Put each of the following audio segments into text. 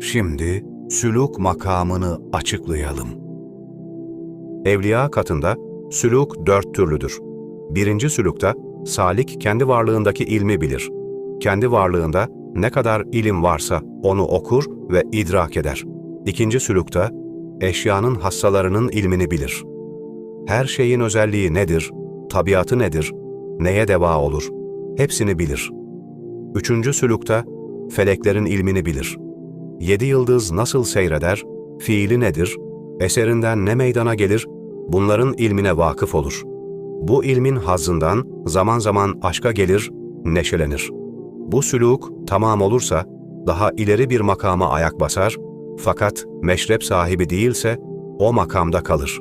Şimdi süluk makamını açıklayalım. Evliya katında süluk dört türlüdür. Birinci sülükte salik kendi varlığındaki ilmi bilir. Kendi varlığında ne kadar ilim varsa onu okur ve idrak eder. İkinci sülükte eşyanın hassalarının ilmini bilir. Her şeyin özelliği nedir, tabiatı nedir, neye deva olur, hepsini bilir. Üçüncü sülükte feleklerin ilmini bilir. Yedi yıldız nasıl seyreder, fiili nedir, eserinden ne meydana gelir, bunların ilmine vakıf olur. Bu ilmin hazzından zaman zaman aşka gelir, neşelenir. Bu sülûk tamam olursa daha ileri bir makama ayak basar fakat meşrep sahibi değilse o makamda kalır.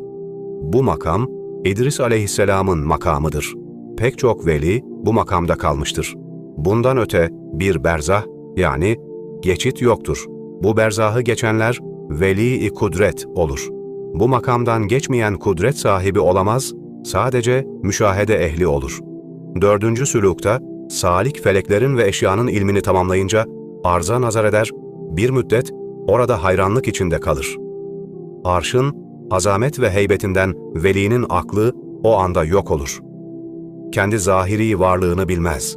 Bu makam İdris aleyhisselamın makamıdır. Pek çok veli bu makamda kalmıştır. Bundan öte bir berzah yani geçit yoktur. Bu berzahı geçenler veli-i kudret olur. Bu makamdan geçmeyen kudret sahibi olamaz, sadece müşahede ehli olur. Dördüncü sülûkta salik feleklerin ve eşyanın ilmini tamamlayınca arza nazar eder, bir müddet orada hayranlık içinde kalır. Arşın, azamet ve heybetinden velinin aklı o anda yok olur. Kendi zahiri varlığını bilmez.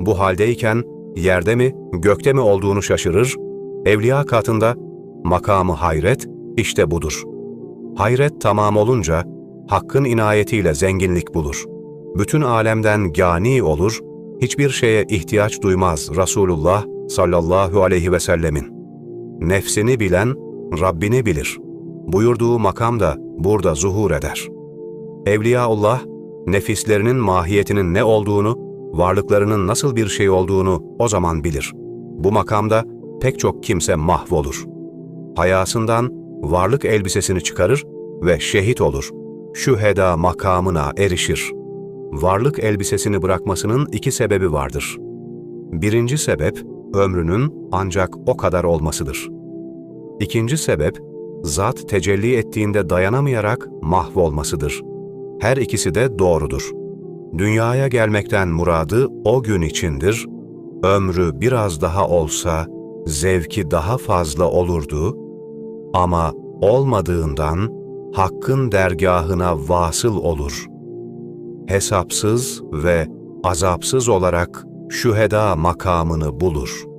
Bu haldeyken yerde mi, gökte mi olduğunu şaşırır, evliya katında makamı hayret işte budur. Hayret tamam olunca Hakk'ın inayetiyle zenginlik bulur. Bütün alemden gani olur, hiçbir şeye ihtiyaç duymaz Resulullah sallallahu aleyhi ve sellemin. Nefsini bilen Rabbini bilir. Buyurduğu makam da burada zuhur eder. Evliyaullah, nefislerinin mahiyetinin ne olduğunu, varlıklarının nasıl bir şey olduğunu o zaman bilir. Bu makamda pek çok kimse mahvolur. Hayasından varlık elbisesini çıkarır ve şehit olur. Şüheda makamına erişir. Varlık elbisesini bırakmasının iki sebebi vardır. Birinci sebep, ömrünün ancak o kadar olmasıdır. İkinci sebep, zat tecelli ettiğinde dayanamayarak mahvolmasıdır. Her ikisi de doğrudur. Dünyaya gelmekten muradı o gün içindir, ömrü biraz daha olsa zevki daha fazla olurdu ama olmadığından Hakk'ın dergahına vasıl olur. Hesapsız ve azapsız olarak şüheda makamını bulur.''